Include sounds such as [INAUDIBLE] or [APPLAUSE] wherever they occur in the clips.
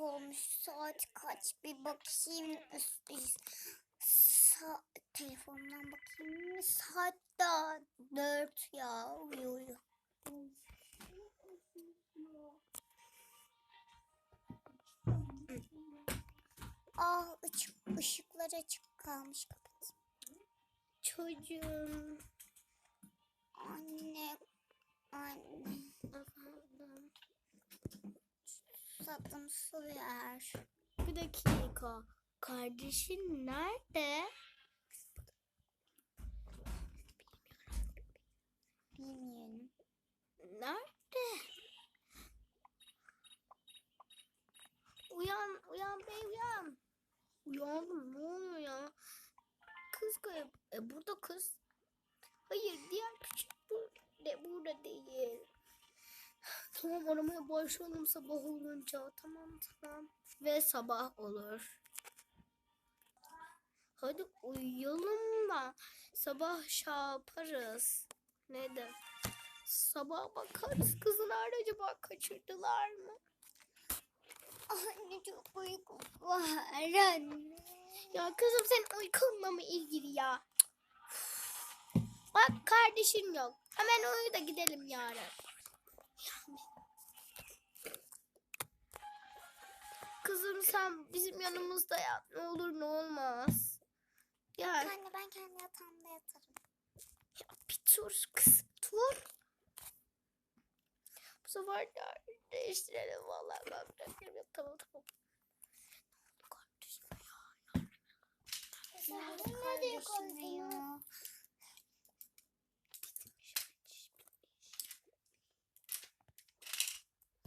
olmuş. Saat kaç bir bakayım. Üst- üst- Sa telefondan bakayım. Saat daha dört ya. Uyu uyu. Ah ışık, ışıklar açık kalmış kapat. Çocuğum. Anne. Efendim. Susadım su ver. Bir dakika. Kardeşin nerede? Bilmiyorum. Nerede? Uyan, uyan bey uyan. Uyandım ne oluyor ya? Kız kayıp. E burada kız. Hayır diğer küçük bu de burada değil. Tamam aramaya başlayalım sabah olunca. Tamam tamam. Ve sabah olur. Hadi uyuyalım da sabah şey yaparız. Ne de? Sabah bakarız kızı nerede acaba kaçırdılar mı? Anne çok uykum var anne. Ya kızım senin uykunla mı ilgili ya? Bak kardeşin yok. Hemen uyu da gidelim yarın. Kızım sen bizim yanımızda yat. Ne olur ne olmaz. Gel. Anne ben kendi yatağımda yatarım. Ya bir dur kızım dur. Bu sefer de değiştirelim vallahi ben bırakırım. Tamam tamam. Ne oldu kardeşim ya? Nerede kardeşim ya?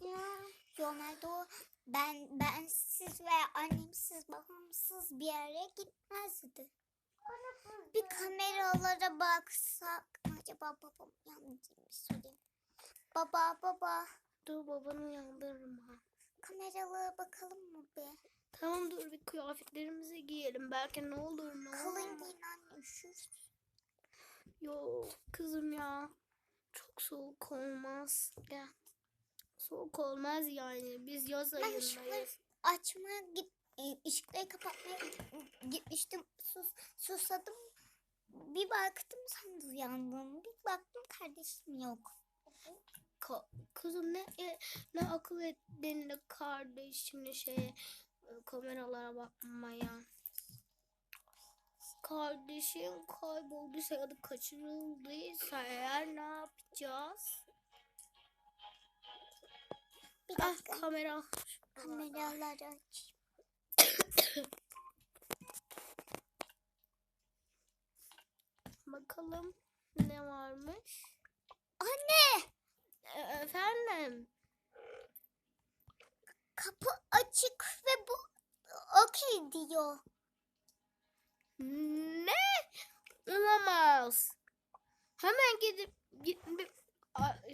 Ya Ronaldo ben bensiz ve annemsiz babamsız bir yere gitmezdi. Bir kameralara baksak acaba babam yandı mı sorayım. Baba baba Dur babanı uyandırma. kameralara bakalım mı be? Tamam dur bir kıyafetlerimizi giyelim. Belki ne olur ne Kalın olmaz. giyin anne üşür. Yok kızım ya. Çok soğuk olmaz. Gel. Soğuk olmaz yani. Biz yaz Ben ışıkları ayındayız. açmaya git, e, ışıkları kapatmaya gitmiştim. Sus, susadım. Bir baktım sen uyandın. Bir baktım kardeşim yok. Ka- kızım ne e, ne akıl ettin de kardeşini şeye e, kameralara bakmaya. Kardeşin kaybolduysa ya da kaçırıldıysa eğer ne yapacağız? Ah kamera. Kameraları aç. Bakalım ne varmış. Anne! E, efendim. Kapı açık ve bu okey diyor. Ne? Olamaz. Hemen gidip a-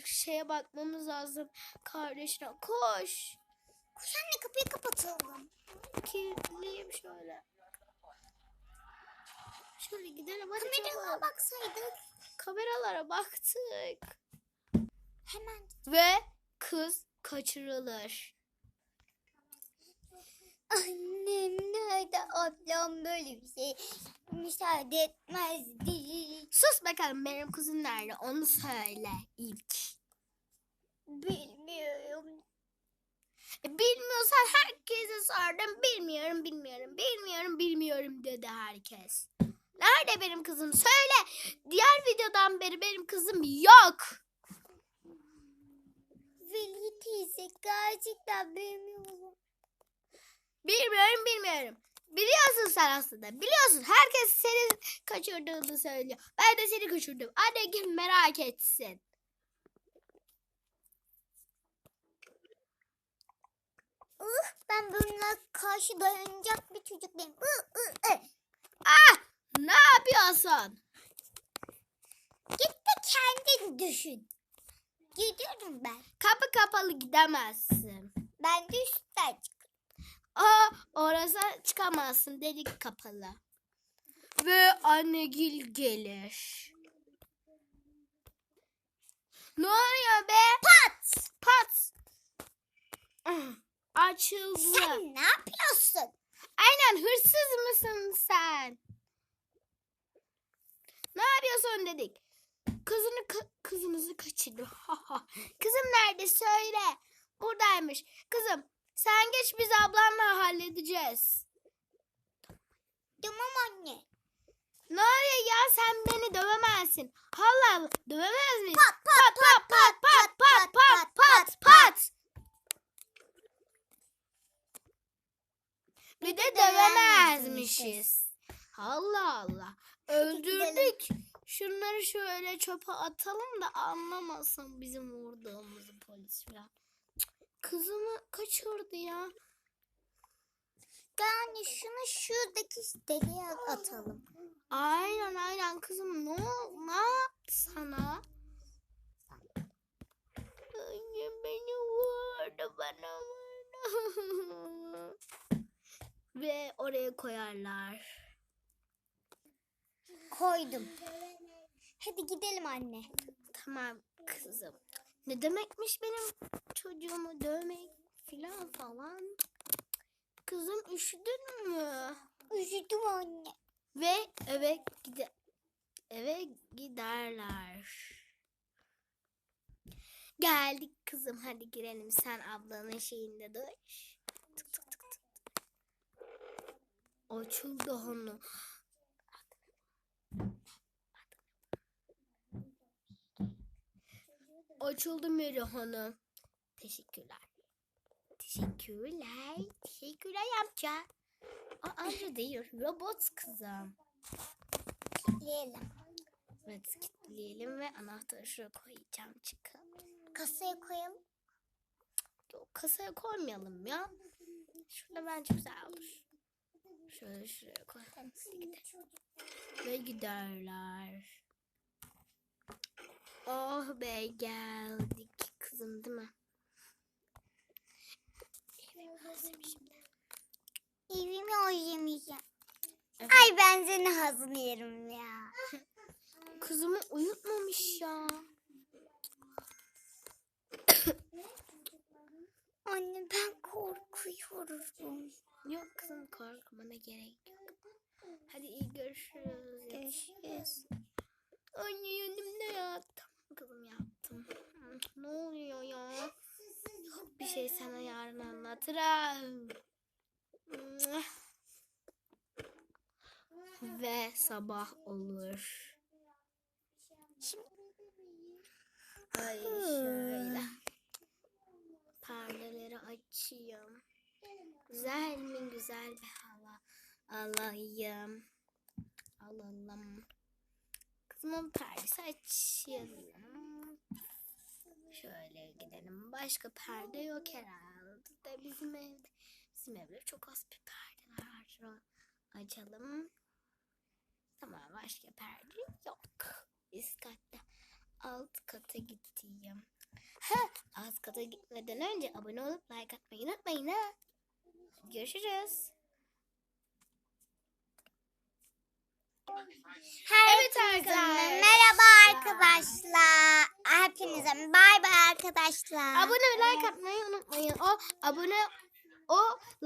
şeye bakmamız lazım. Kardeşine koş. Koş anne kapıyı kapatalım. Kilitleyeyim şöyle. Şöyle gidelim hadi Kameralara çabuk. baksaydık. Kameralara baktık. Hemen. Ve kız kaçırılır. Annem nerede? Ablam böyle bir şey müsaade etmezdi. Sus bakalım benim kızım nerede onu söyle ilk. Bilmiyorum. E, bilmiyorsan herkese sordum. Bilmiyorum, bilmiyorum, bilmiyorum, bilmiyorum dedi herkes. Nerede benim kızım? Söyle. Diğer videodan beri benim kızım yok. Veli teyze gerçekten bilmiyorum. Bilmiyorum, bilmiyorum. Biliyorsun sen aslında. Biliyorsun. Herkes seni kaçırdığını söylüyor. Ben de seni kaçırdım. Anne kim merak etsin. Ih, ben bununla karşı dayanacak bir çocuk değilim. Ih, ih, ih. Ah! Ne yapıyorsun? Git de kendin düşün. Gidiyorum ben. Kapı kapalı gidemezsin. Ben de üstten çık. Aa, orası çıkamazsın delik kapalı. Ve annegil gelir. Ne oluyor be? Pat! Pat. Açıldı. Sen ne yapıyorsun? Aynen hırsız mısın sen? Ne yapıyorsun dedik. Kızını ka- kızınızı kaçırdım. [LAUGHS] Kızım nerede söyle. Buradaymış. Kızım sen geç biz ablanla halledeceğiz. Tamam anne. Ne oluyor ya sen beni dövemezsin. Allah Allah dövemez miyiz? Pat pat pat pat pat pat pat pat pat. pat. Bir de dövemezmişiz. Allah Allah. Öldürdük. Şunları şöyle çöpe atalım da anlamasın bizim vurduğumuzu polis falan. Cık, Kızımı kaçırdı ya. Yani şunu şuradaki deliğe atalım. Aynen aynen kızım ne, ol- ne sana? Anne beni vurdu bana vurdu. [LAUGHS] Ve oraya koyarlar. Koydum. Hadi gidelim anne. Tamam kızım. Ne demekmiş benim çocuğumu dövmek filan falan. Kızım üşüdün mü? Üzüldüm anne. Ve eve gide eve giderler. Geldik kızım hadi girelim sen ablanın şeyinde dur. Tık tık tık tık. Açıldı onu. Açıldı Meri Hanım. Teşekkürler. Teşekkürler. Teşekkürler amca. O amca değil robot kızım. Kilitleyelim. Evet kilitleyelim ve anahtarı şuraya koyacağım çıkın. Kasaya koyalım. Yok kasaya koymayalım ya. Şurada bence güzel olur. Şöyle şuraya koy. Hadi gidelim. Ve giderler. Oh be geldik kızım değil mi? Özlemişim. Evimi özlemeyeceğim. Evet. Ay ben senin hazını yerim ya. [LAUGHS] Kızımı uyutmamış ya. [COUGHS] Anne ben korkuyorum. Yok kızım korkmana gerek yok. Hadi iyi görüşürüz. Görüşürüz. Anne yanımda yattım. Kızım yattım. Ne oluyor şey sana yarın anlatırım. Ve sabah olur. Ay şöyle. Perdeleri açayım. Güzel mi güzel bir hava alayım. Alalım. Kızımın perdesi açalım. Şöyle gidelim. Başka perde yok herhalde. De bizim evde. Bizim evde çok az bir perde var. Açalım. Tamam başka perde yok. Üst katta. Alt kata gideyim. Ha, alt kata gitmeden önce abone olup like atmayı unutmayın ha. Görüşürüz. Evet arkadaşlar. Merhaba arkadaşlar. Hepinize bay bay arkadaşlar. Abone ve like atmayı unutmayın. O abone o like